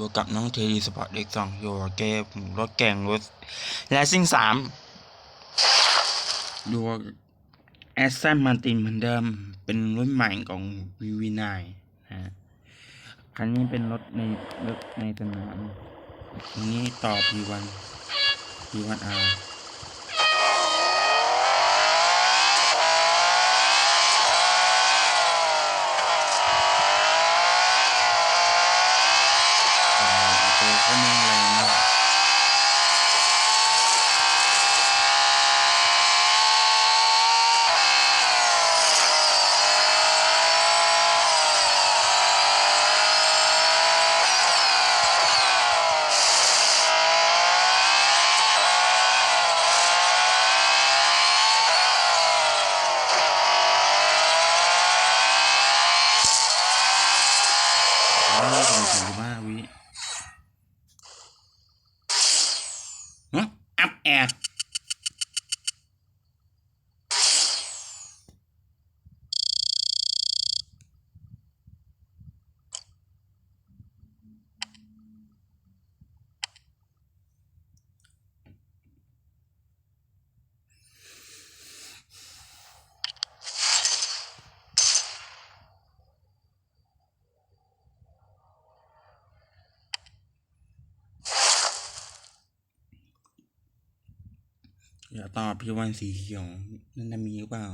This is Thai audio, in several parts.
บวกกับน้องเทดีสปอร์ตเด็กสองโยเกมรถแกงรถและซิ่งสามดูแอสซันมาตินเหมือนเดิม เป็นรุ่นใหม่ของวีวีนายนะฮะคันนี้เป็นรถในรถในสนามอันนี้ต่อ P1 P1R โอ้โห ตัวเขาแม่งแรงมาก โอ้ยสองสิบห้าวิฮะอัพแอร์ อย่าตอบพี่วันสีเขียวนั่นจะมีหรือเปล่า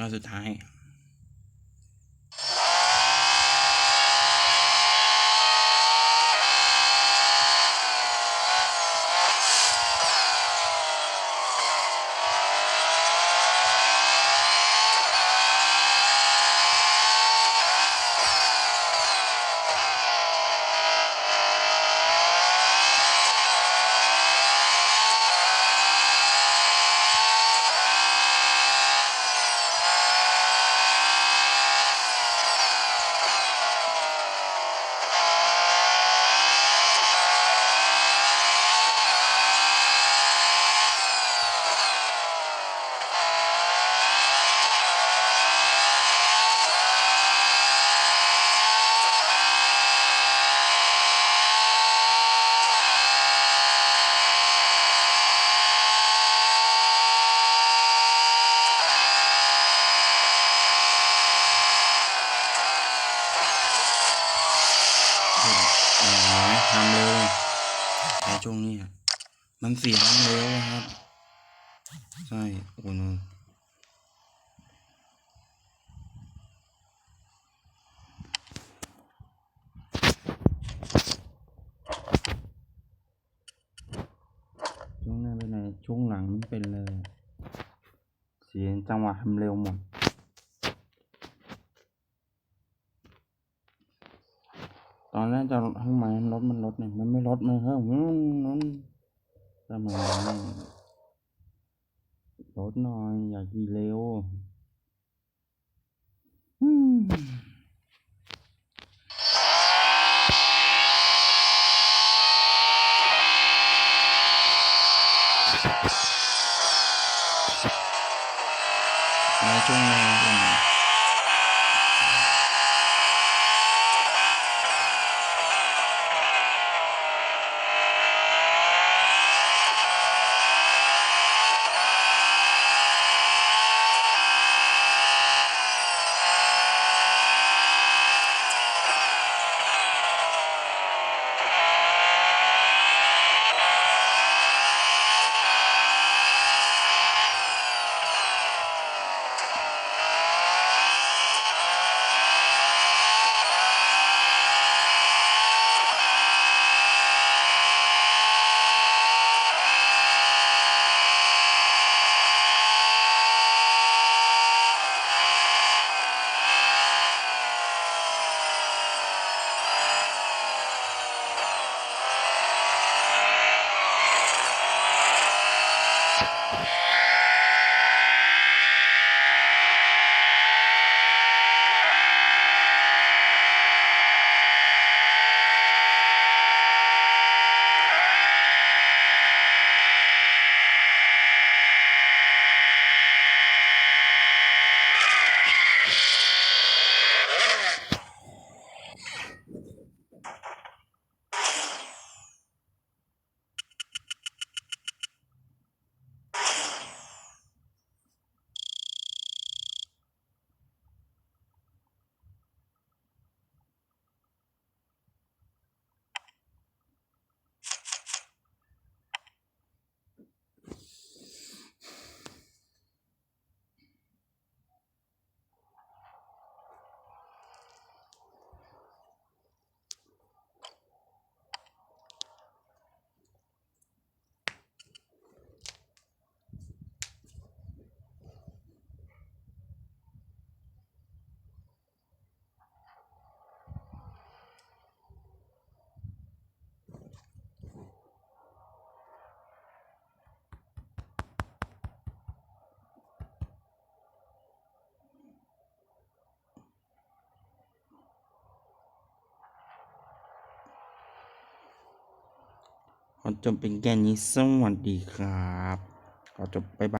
ก็สุดท้าย โอ้โหทำเร็วแต่ ช่วงนี้มันเสียงเร็วครับ ใช่โอ้โหช่วงหน้าเป็นไงช่วงหลังมันเป็นเลย เสียงจังหวะทำเร็วหมด อนแรกจะทำไมรถมันลดเนี่ยมันไม่ลดมันเฮ้ยมันมันทำไมลดหน่อย อย่าขี่เร็ว อืม ขอจบเป็นแค่นี้สวัสดีครับ ขอจบบ๊ายบาย